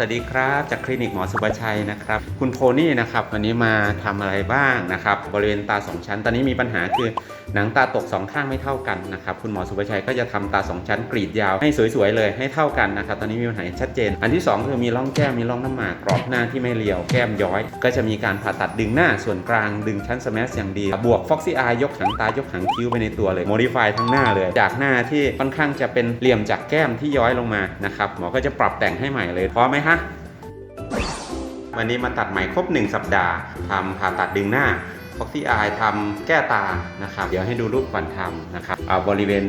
สวัสดีครับจากคลินิกหมอสุประชัยนะครับ คุณโทนี่นะครับวันนี้มาทำอะไรบ้างนะครับบริเวณตาสองชั้น ตอนนี้มีปัญหาคือหนังตาตกสองข้างไม่เท่ากันนะครับคุณหมอสุประชัยก็จะทำตาสองชั้นกรีดยาวให้สวยๆเลยให้เท่ากันนะครับตอนนี้มีปัญหาชัดเจน อันที่สองคือมีร่องแก้มมีร่องน้ำหมากกรอบหน้าที่ไม่เรียวแก้มย้อย ก็จะมีการผ่าตัดดึงหน้าส่วนกลางดึงชั้นสแมสอย่างดี บวกฟ็อกซี่อายยกหางตายกหางคิ้วไปในตัวเลยโมดิฟายทั้งหน้าเลย จากหน้าที่ค่อนข้างจะเป็นเหลี่ยมจากแก้มที่ย้อยลงมานะครับหมอก็จะปรับแต่งให้ใหม่เลยพร้อมไมฮะวันนี้มาตัดใหม่ครบ 1 สัปดาห์ทำผ่าตัดดึงหน้า ฟ็อกซี่อายทำแก้ตานะครับ เดี๋ยวให้ดูรูปก่อนทำนะครับเอาบริเวณ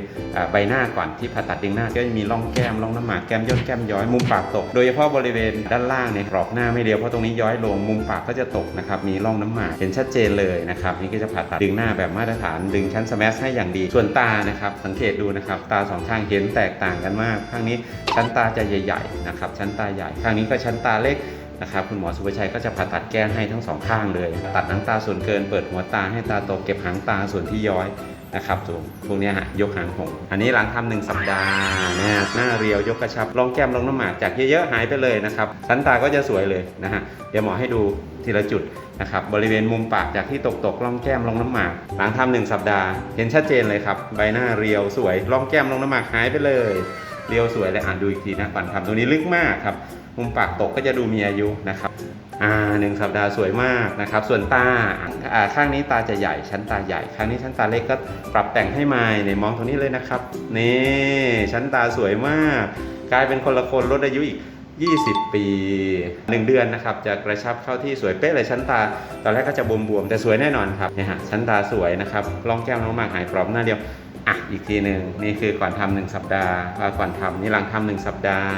ใบหน้าก่อนที่ผ่าตัดดึงหน้าก็จะมีร่องแก้มร่องน้ำหมากแก้มย่นแก้มย้อยมุมปากตก โดยเฉพาะบริเวณด้านล่างเนี่ยกรอบหน้าไม่เรียวเพราะตรงนี้ย้อยลงมุมปากก็จะตกนะครับมีร่องน้ำหมากเห็นชัดเจนเลยนะครับนี่ก็จะผ่าตัดดึงหน้าแบบมาตรฐานดึงชั้นสแมสให้อย่างดี ส่วนตานะครับสังเกตดูนะครับตาสองข้างเห็นแตกต่างกันมาก ข้างนี้ชั้นตาจะใหญ่ๆนะครับชั้นตาใหญ่ ข้างนี้ก็ชั้นตาเล็ก นะครับคุณหมอสุภชัยก็จะผ่าตัดแก้ให้ทั้งสองข้างเลย ตัดหนังตาส่วนเกินเปิดหัวตาให้ตาโตเก็บหางตาส่วนที่ย้อยนะครับตรงพวกนี้ฮะยกหางหงอันนี้หลังทำหนึ่งสัปดาห์นะฮะหน้าเรียวยกกระชับรองแก้มรองน้ำหมากจากเยอะๆหายไปเลยนะครับชั้นตาก็จะสวยเลยนะฮะเดี๋ยวหมอให้ดูทีละจุดนะครับบริเวณมุมปากจากที่ตกตกๆร่องแก้มร่องน้ำหมากหลังทำหนึ่งสัปดาห์ เห็นชัดเจนเลยครับ ใบหน้าเรียวสวยร่องแก้มร่องน้ำหมากหายไปเลย เรียวสวยเลยอ่านดูอีกทีนะก่อนทำตรงนี้ลึกมากครับ มุมปากตกก็จะดูมีอายุนะครับอ่าหนึ่งสัปดาห์สวยมากนะครับ ส่วนตาอ่าข้างนี้ตาจะใหญ่ชั้นตาใหญ่ ข้างนี้ชั้นตาเล็กก็ปรับแต่งให้ใหม่ในมองตรงนี้เลยนะครับนี่ชั้นตาสวยมาก กลายเป็นคนละคนลดอายุอีก20 ปี 1 เดือนนะครับจะกระชับเข้าที่สวยเป๊ะเลยชั้นตา ตอนแรกก็จะบวมๆแต่สวยแน่นอนครับเนี่ยฮะชั้นตาสวยนะครับร่องแก้มร่องมากหายกรอบหน้าเดียว อะอีกทีหนึ่งนี่คือก่อนทำหนึ่งสัปดาห์ก่อนทำนี่หลังทำหนึ่งสัปดาห์